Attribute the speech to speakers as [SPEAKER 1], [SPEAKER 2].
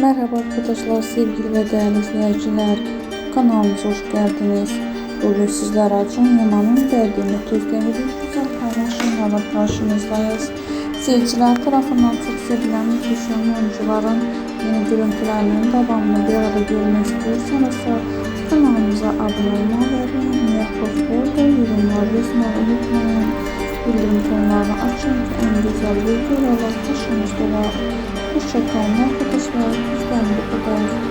[SPEAKER 1] Merhaba arkadaşlar, sevgili ve değerli izleyiciler. Kanalımıza hoş geldiniz. Bugün sizler için Yaman'ın verdiğini bir güzel paylaşımlarla karşınızdayız. Seyirciler tarafından çok sevilen muhteşem oyuncuların yeni görüntülerinin devamını bir arada görmek istiyorsanız kanalımıza abone olmayı ve beğenmeyi, ve yorumlar yazmayı unutmayın. Bildirim tonlarını açın en güzel videolarla karşınızda var. Чекай, нахуй ты свой, встань, пожалуйста.